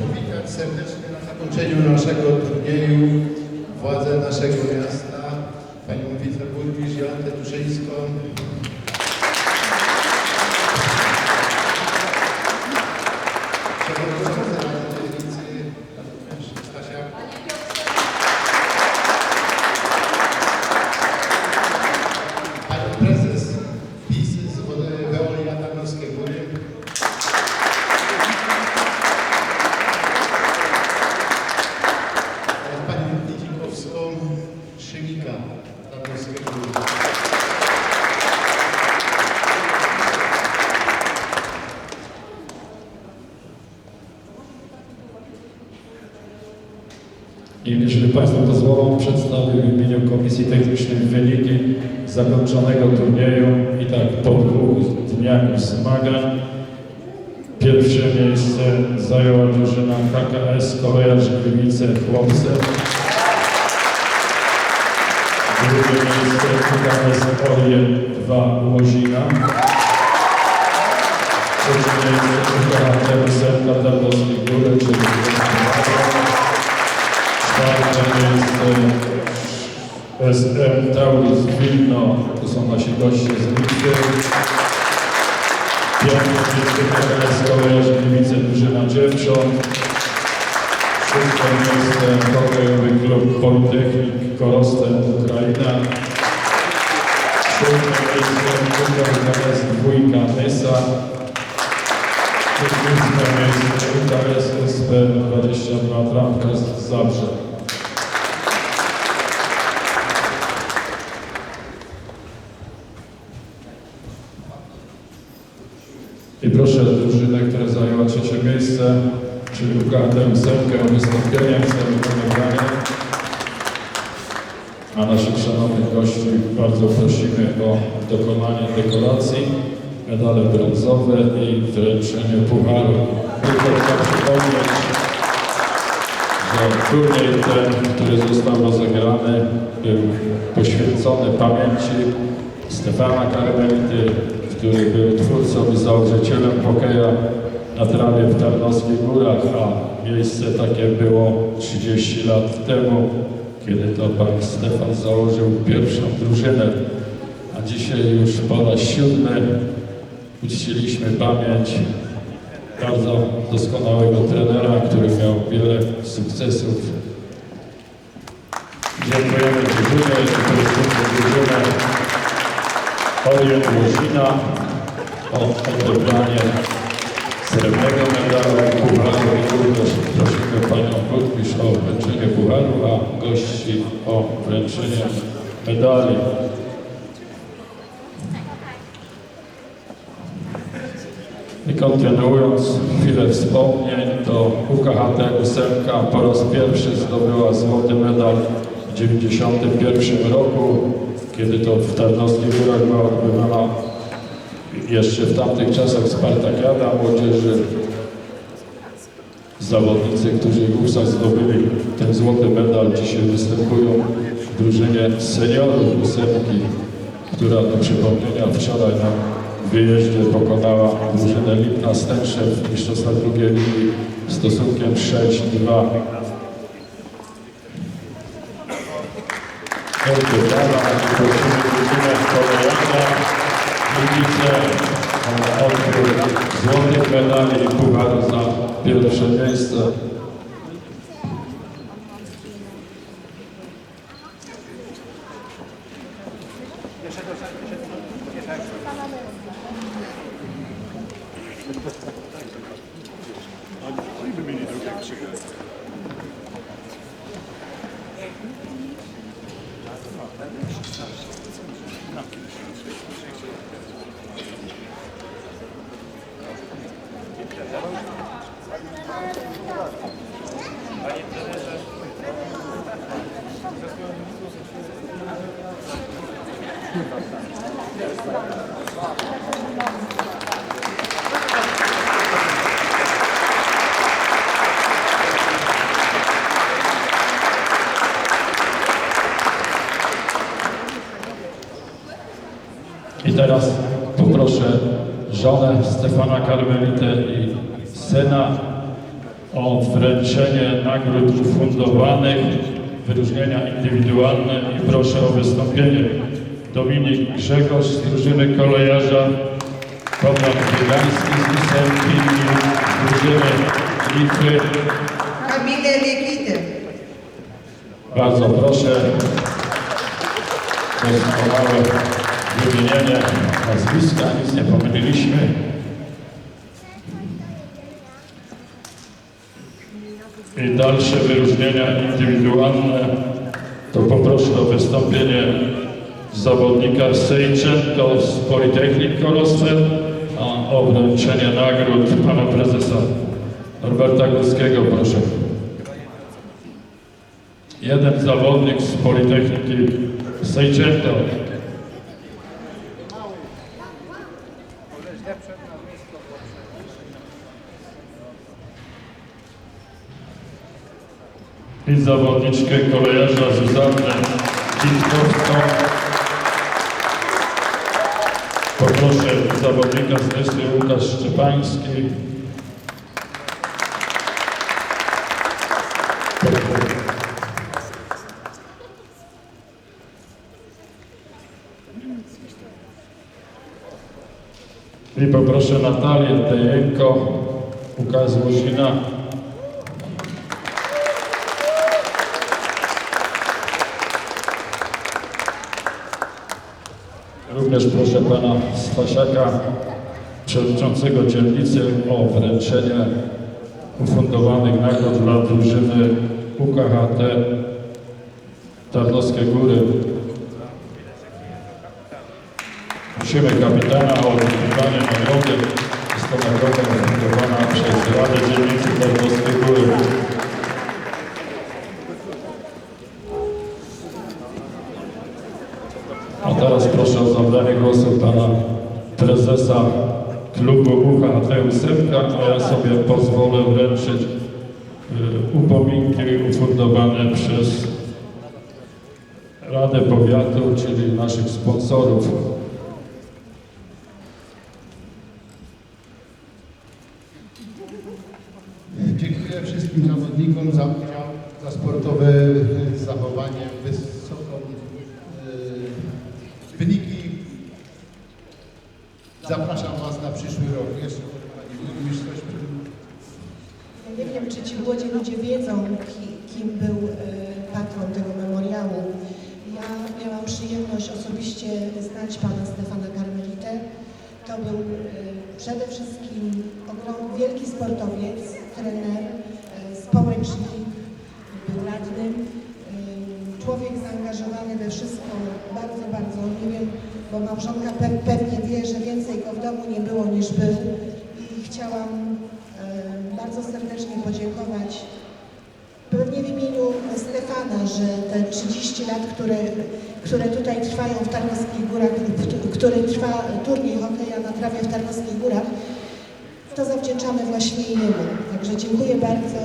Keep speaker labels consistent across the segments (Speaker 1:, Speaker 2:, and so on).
Speaker 1: powitać serdecznie na zakończeniu naszego turnieju władze naszego miasta, panią wiceburmistrz Jolantę Tuszyńską. Przewodniczący Rady Dzielnicy, pan burmistrz Stasia Pani prezes PiS z Weolia Tarnowskie Góry. Panią Nidzikowską Szymika Tarnowskie Góry.
Speaker 2: Państwo pozwolą, przedstawię w imieniu Komisji Technicznej wyniki zakończonego turnieju i tak po dwóch dniach zmagań. Pierwsze miejsce zajęła drużyna KKS Kolejarz Gliwice Chłopce. Drugie miejsce KKS Orien 2 Łozina. Trzecie miejsce UKHT Serka Tarnowskiej Góry, czyli Czwarte miejsce SM Taurus Wilno, to są nasi goście z Litwy. Piąte miejsce KKS Kolejarz Gliwice Drużyna Dziewcząt. Szóste miejsce hokejowy klub Politechnik Korostem Ukraina. Siódme miejsce UKS Dwójka Nysa. Ósme miejsce UKS SP 22 Trampka z Zabrze. I proszę drużynę, która zajęła trzecie miejsce, czyli UKTM Semkę o wystąpienie, chcemy nagrania. A naszych szanownych gości bardzo prosimy o dokonanie dekoracji, medale brązowe i wręczenie pucharu. Tylko chcę przypomnieć, że turniej ten, który został rozegrany, był poświęcony pamięci Stefana Karmelity, który był twórcą i założycielem hokeja na trawie w Tarnowskich Górach, a miejsce takie było 30 lat temu, kiedy to pan Stefan założył pierwszą drużynę, a dzisiaj już po raz siódmy uczciliśmy pamięć bardzo doskonałego trenera, który miał wiele sukcesów. Dziękujemy drużynie, dziękujemy drużynę Orient Łozina o odebranie srebrnego medalu pucharu i prosimy panią burmistrz o wręczenie pucharu, a gości o wręczenie medali. I kontynuując chwilę wspomnień, to UKHT ósemka po raz pierwszy zdobyła złoty medal w 1991 roku, kiedy to w Tarnowskich Górach była odbywana jeszcze w tamtych czasach Spartakiada młodzieży. Zawodnicy, którzy wówczas zdobyli ten złoty medal, dzisiaj występują w drużynie seniorów ósemki, która do przypomnienia wczoraj na wyjeździe pokonała drużynę Lipna Stęszew w Mistrzostwach drugiej ligi stosunkiem 6-2. Wielkie brawa, prosimy drużynę Gliwice o odbiór złotych medali i pucharu za pierwsze miejsce. I teraz poproszę żonę Stefana Karmelitę i syna o wręczenie nagród ufundowanych, wyróżnienia indywidualne i proszę o wystąpienie Dominik Grzegorz z drużyny kolejarza, Konrad Biegański z Ósemki i drużyny Litwy.
Speaker 3: Kamilę Legitę.
Speaker 2: Bardzo proszę doskonałe wymienienie nazwiska, nic nie pomyliliśmy. I dalsze wyróżnienia indywidualne to poproszę o wystąpienie zawodnika Sejczenko z Politechnik Korosel, a o wręczenie nagród pana prezesa Norberta Górskiego proszę. Jeden zawodnik z Politechniki Sejczęto. I zawodniczkę kolejarza Zuzannę Dzitkowską. Poproszę zawodnika z Wysły Łukasz Szczepański. I poproszę Natalię Tejenko, UKS Łozina. Również proszę pana Stasiaka, przewodniczącego dzielnicy o wręczenie ufundowanych nagród dla drużyny UKHT Tarnowskie Góry. Prosimy kapitana o udzielanie nagrody. Jest to nagroda ufundowana przez Radę Dzielnicy Tarnowskie Góry. A teraz proszę o zabranie głosu pana prezesa klubu UHT Ósemka, a ja sobie pozwolę wręczyć y, upominki ufundowane przez Radę Powiatu, czyli naszych sponsorów.
Speaker 1: Dziękuję wszystkim zawodnikom za udział, za sportowe e, zachowanie, wysoką e, wyniki. Zapraszam Was na przyszły rok. Jeszcze Pani Burmistrz coś
Speaker 4: nie wiem, czy ci młodzi ludzie wiedzą, kim był e, patron tego memoriału. Ja miałam przyjemność osobiście znać pana Stefana Karmelitę. To był e, przede wszystkim ogrom, wielki sportowiec, trener, e, społecznik, był radnym. Człowiek zaangażowany we wszystko, bardzo, bardzo, nie wiem, bo małżonka pe pewnie wie, że więcej go w domu nie było niż był. I chciałam bardzo serdecznie podziękować Że te 30 lat, które, które tutaj trwają w Tarnowskich Górach, który trwa turniej hokeja na trawie w Tarnowskich Górach, to zawdzięczamy właśnie jemu. Także dziękuję bardzo.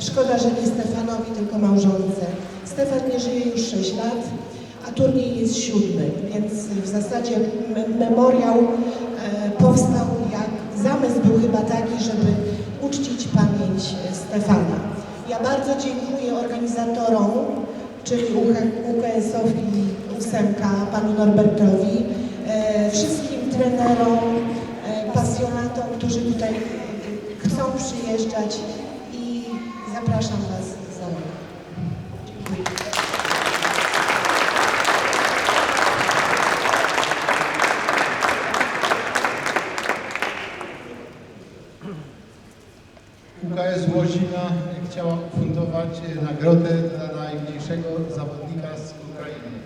Speaker 4: Szkoda, że nie Stefanowi, tylko małżonce. Stefan nie żyje już 6 lat, a turniej jest siódmy, więc w zasadzie me memoriał e, powstał jak zamysł był chyba taki, żeby uczcić pamięć e, Stefana. Ja bardzo dziękuję organizatorom, czyli UKS-owi ósemka, panu Norbertowi, e, wszystkim trenerom, e, pasjonatom, którzy tutaj chcą przyjeżdżać i zapraszam Was za rok. Dziękuję.
Speaker 1: UKS Łozina chciała ufundować nagrodę dla najmniejszego zawodnika z Ukrainy.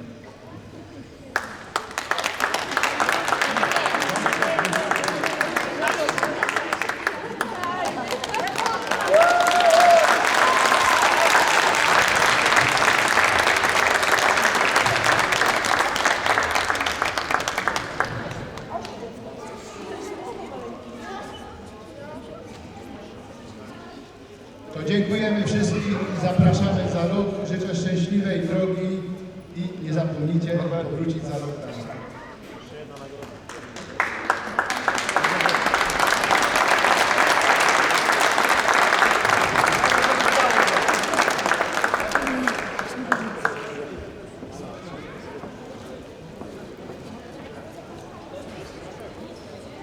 Speaker 1: To dziękujemy wszystkim i zapraszamy za